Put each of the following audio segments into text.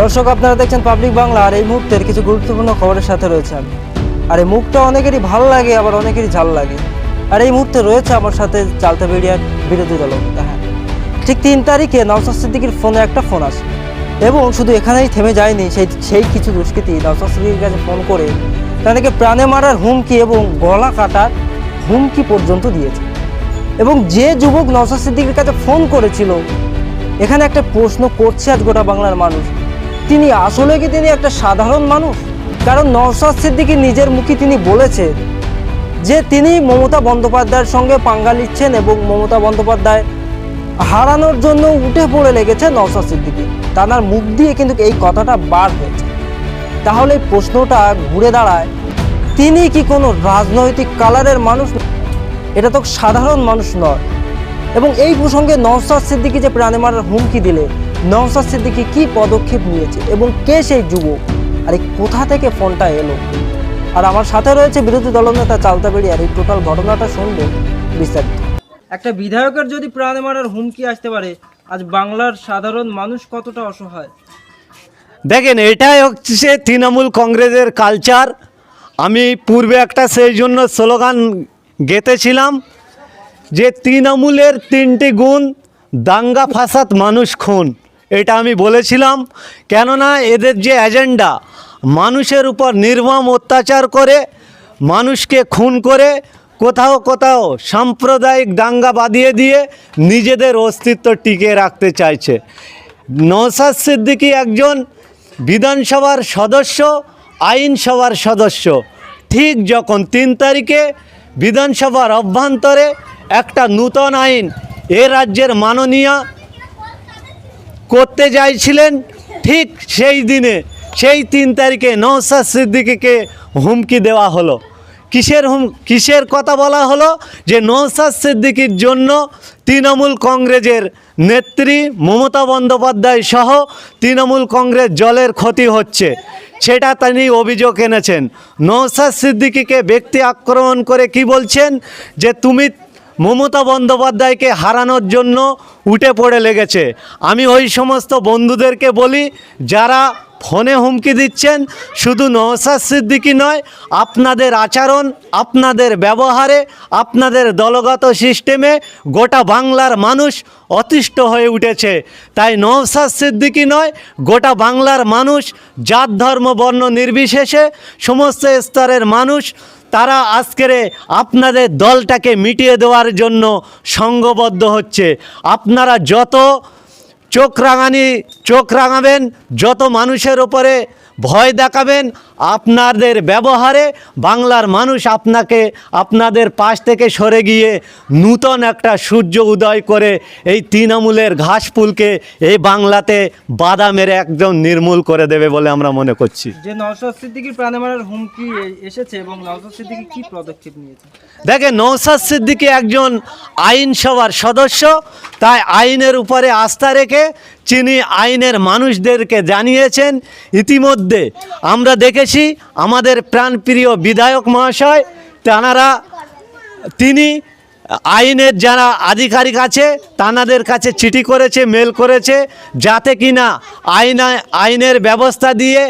দর্শক, আপনারা দেখছেন পাবলিক বাংলা আর এই মুহূর্তের কিছু গুরুত্বপূর্ণ খবরের সাথে রয়েছে আমি। আর এই মুখটা অনেকেরই ভালো লাগে, আবার অনেকেরই ঝাল লাগে। আর এই মুহূর্তে রয়েছে আমার সাথে চালতা বেরিয়ার বিরোধী দল হ্যাঁ। ঠিক তিন তারিখে নওসাদ সিদ্দিকির ফোনে একটা ফোন আসে এবং শুধু এখানেই থেমে যায়নি, সেই সেই কিছু দুষ্কৃতী নওসাদ সিদ্দিকির কাছে ফোন করে তাদেরকে প্রাণে মারার হুমকি এবং গলা কাটার হুমকি পর্যন্ত দিয়েছে। এবং যে যুবক নওসাদ সিদ্দিকির কাছে ফোন করেছিল, এখানে একটা প্রশ্ন করছে আজ গোটা বাংলার মানুষ। তিনি আসলে কি তিনি একটা সাধারণ মানুষ? কারণ নওসাদ সিদ্দিকী নিজের মুখে তিনি বলেছে যে তিনি মমতা বন্দ্যোপাধ্যায়ের সঙ্গে পাঙ্গা নিচ্ছেন এবং মমতা বন্দ্যোপাধ্যায় হারানোর জন্য উঠে পড়ে লেগেছে নওসাদ সিদ্দিকী। তার মুখ দিয়ে কিন্তু এই কথাটা বার হয়েছে। তাহলে প্রশ্নটা ঘুরে দাঁড়ায়, তিনি কি কোনো রাজনৈতিক কালারের মানুষ? এটা তো সাধারণ মানুষ নয়। এবং এই প্রসঙ্গে নওসাদ সিদ্দিকী যে প্রাণে মারার হুমকি দিলে নওসাদ সিদ্দিকী কি পদক্ষেপ নিয়েছে এবং কে সেই যুবক? আর এই কোথা থেকে ফোনটা এলো? আর আমার সাথে রয়েছে বিরোধী দলনেতা চালতা বেড়ি আর এই টোটাল ঘটনাটা শুনবে বিস্তারিত। একটা বিধায়কের যদি প্রাণে মারার হুমকি আসতে পারে আজ বাংলার সাধারণ মানুষ কতটা অসহায়? দেখেন এটাই হচ্ছে তৃণমূল কংগ্রেসের কালচার আমি পূর্বে একটা সেই জন্য স্লোগান গেতেছিলাম যে তৃণমূলের তিনটি গুণ দাঙ্গা ফাসাদ মানুষ খুন। এটা আমি বলেছিলাম, কেননা এদের যে এজেন্ডা মানুষের উপর নির্মম অত্যাচার করে, মানুষকে খুন করে, কোথাও কোথাও সাম্প্রদায়িক দাঙ্গা বাঁধিয়ে দিয়ে নিজেদের অস্তিত্ব টিকিয়ে রাখতে চাইছে। নৌসাদ সিদ্দিকী একজন বিধানসভার সদস্য, আইনসভার সদস্য। ঠিক যখন তিন তারিখে বিধানসভার অভ্যন্তরে একটা নূতন আইন এ রাজ্যের মাননীয় করতে চাইছিলেন ঠিক সেই দিনে, সেই তিন তারিখে নৌসাদ সিদ্দিকিকে হুমকি দেওয়া হলো। কিসের হুম, কিসের কথা বলা হলো? যে নৌসাদ সিদ্দিকির জন্য তৃণমূল কংগ্রেসের নেত্রী মমতা বন্দ্যোপাধ্যায় সহ তৃণমূল কংগ্রেস জলের ক্ষতি হচ্ছে। সেটা তিনি অভিযোগ এনেছেন। নৌসাদ সিদ্দিকিকে ব্যক্তি আক্রমণ করে কি বলছেন? যে তুমি মমতা বন্দ্যোপাধ্যায়কে হারানোর জন্য উঠে পড়ে লেগেছে। আমি ওই সমস্ত বন্ধুদেরকে বলি, যারা ফোনে হুমকি দিচ্ছেন, শুধু নওসাদ সিদ্দিকি নয়, আপনাদের আচরণ, আপনাদের ব্যবহারে, আপনাদের দলগত সিস্টেমে গোটা বাংলার মানুষ অতিষ্ঠ হয়ে উঠেছে। তাই নওসাদ সিদ্দিকি নয়, গোটা বাংলার মানুষ, জাত, ধর্ম, বর্ণ নির্বিশেষে সমস্ত স্তরের মানুষ তারা আজকের আপনাদের দলটাকে মিটিয়ে দেওয়ার জন্য সঙ্গবদ্ধ হচ্ছে। আপনারা যত চোখ রাঙানি, চোখ রাঙাবেন, যত মানুষের ওপরে ভয় দেখাবেন আপনাদের ব্যবহারে বাংলার মানুষ আপনাকে আপনাদের পাশ থেকে সরে গিয়ে নূতন একটা সূর্য উদয় করে এই তৃণমূলের ঘাসফুলকে এই বাংলাতে বাধা মেরে একদম নির্মূল করে দেবে বলে আমরা মনে করছি। যে নওসাদ সিদ্দিকির প্রাণে মারার হুমকি এসেছে এবং নওসাদ সিদ্দিকি কি পদক্ষেপ নিয়েছে? দেখেন নৌসাদ সিদ্দিকী একজন আইনসভার সদস্য তাই আইনের উপরে আস্থা রেখে তিনি আইনের মানুষদেরকে জানিয়েছেন। ইতিমধ্যে আমরা দেখেছি আমাদের প্রাণপ্রিয় বিধায়ক মহাশয়, তানারা, তিনি আইনের যারা আধিকারিক আছে, তানাদের কাছে চিঠি করেছে, মেল করেছে, যাতে কিনা আইন, আইনের ব্যবস্থা দিয়ে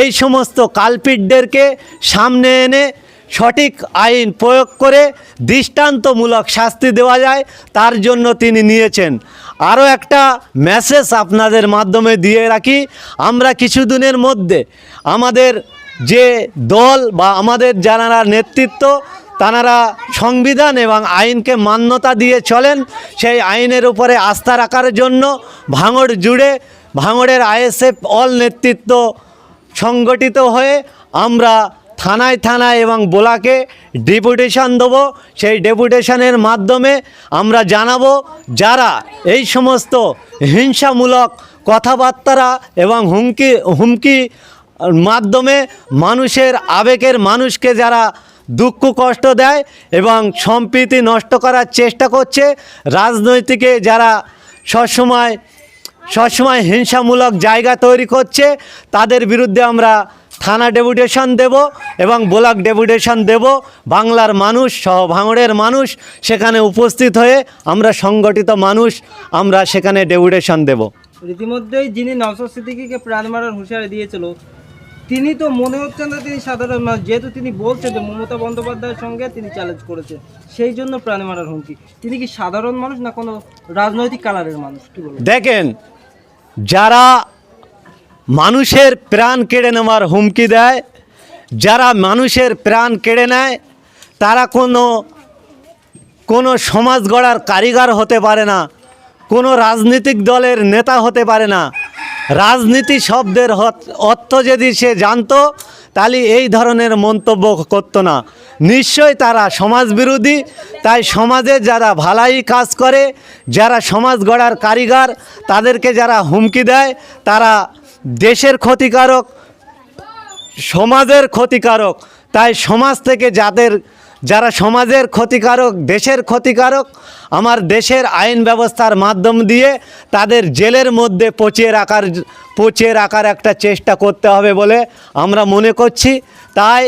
এই সমস্ত কালপিটদেরকে সামনে এনে সঠিক আইন প্রয়োগ করে দৃষ্টান্তমূলক শাস্তি দেওয়া যায়, তার জন্য তিনি নিয়েছেন। আরও একটা মেসেজ আপনাদের মাধ্যমে দিয়ে রাখি, আমরা কিছুদিনের মধ্যে আমাদের যে দল বা আমাদের যারা নেতৃত্ব, তানারা সংবিধান এবং আইনকে মান্যতা দিয়ে চলেন, সেই আইনের উপরে আস্থা রাখার জন্য ভাঙড় জুড়ে ভাঙড়ের আইএসএফ অল নেতৃত্ব সংগঠিত হয়ে আমরা থানায় থানায় এবং বোলাকে ডেপুটেশন দেবো। সেই ডেপুটেশনের মাধ্যমে আমরা জানাব যারা এই সমস্ত হিংসামূলক কথাবার্তারা এবং হুমকি হুমকি মাধ্যমে মানুষের আবেগের মানুষকে যারা দুঃখ, কষ্ট দেয় এবং সম্প্রীতি নষ্ট করার চেষ্টা করছে, রাজনৈতিকে যারা সবসময় সবসময় হিংসামূলক জায়গা তৈরি করছে, তাদের বিরুদ্ধে আমরা থানা ডেপুটেশন দেব এবং ব্লক ডেপুটেশন দেব। বাংলার মানুষ, সহ ভাঙড়ের মানুষ সেখানে উপস্থিত হয়ে আমরা সংগঠিত মানুষ আমরা সেখানে ডেপুটেশন দেব। রীতিমধ্যেই যিনি নওশাদ সিদ্দিকীকে প্রাণ মারার হুঁশিয়ারি দিয়েছিল তিনি তো মনে হচ্ছে না তিনি সাধারণ মানুষ। যেহেতু তিনি বলছেন যে মমতা বন্দ্যোপাধ্যায়ের সঙ্গে তিনি চ্যালেঞ্জ করেছেন, সেই জন্য প্রাণ মারার হুমকি। তিনি কি সাধারণ মানুষ না কোনো রাজনৈতিক কালারের মানুষ? কি বলবেন? দেখেন, যারা মানুষের প্রাণ কেড়ে নেওয়ার হুমকি দেয়, যারা মানুষের প্রাণ কেড়ে নেয়, তারা কোনো কোনো সমাজ গড়ার কারিগর হতে পারে না, কোনো রাজনৈতিক দলের নেতা হতে পারে না। রাজনীতি শব্দের অর্থ যদি সে জানতো, তাহলে এই ধরনের মন্তব্য করতো না। নিশ্চয়ই তারা সমাজ বিরোধী তাই সমাজে যারা ভালাই কাজ করে, যারা সমাজ গড়ার কারিগর, তাদেরকে যারা হুমকি দেয়, তারা দেশের ক্ষতিকারক, সমাজের ক্ষতিকারক। তাই সমাজ থেকে যাদের যারা সমাজের ক্ষতিকারক, দেশের ক্ষতিকারক, আমার দেশের আইন ব্যবস্থার মাধ্যম দিয়ে তাদের জেলের মধ্যে পচিয়ে রাখার পচিয়ে রাখার একটা চেষ্টা করতে হবে বলে আমরা মনে করছি। তাই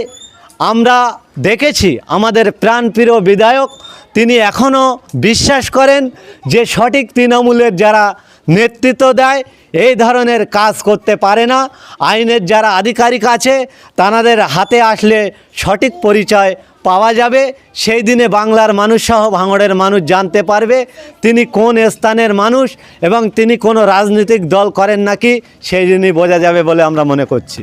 আমরা দেখেছি আমাদের প্রাণপ্রিয় বিধায়ক, তিনি এখনও বিশ্বাস করেন যে সঠিক তৃণমূলের যারা নেতৃত্ব দেয় এই ধরনের কাজ করতে পারে না। আইনের যারা আধিকারিক আছে, তানাদের হাতে আসলে সঠিক পরিচয় পাওয়া যাবে। সেই দিনে বাংলার মানুষ সহ ভাঙড়ের মানুষ জানতে পারবে তিনি কোন স্থানের মানুষ এবং তিনি কোনো রাজনৈতিক দল করেন নাকি, সেই দিনই বোঝা যাবে বলে আমরা মনে করছি।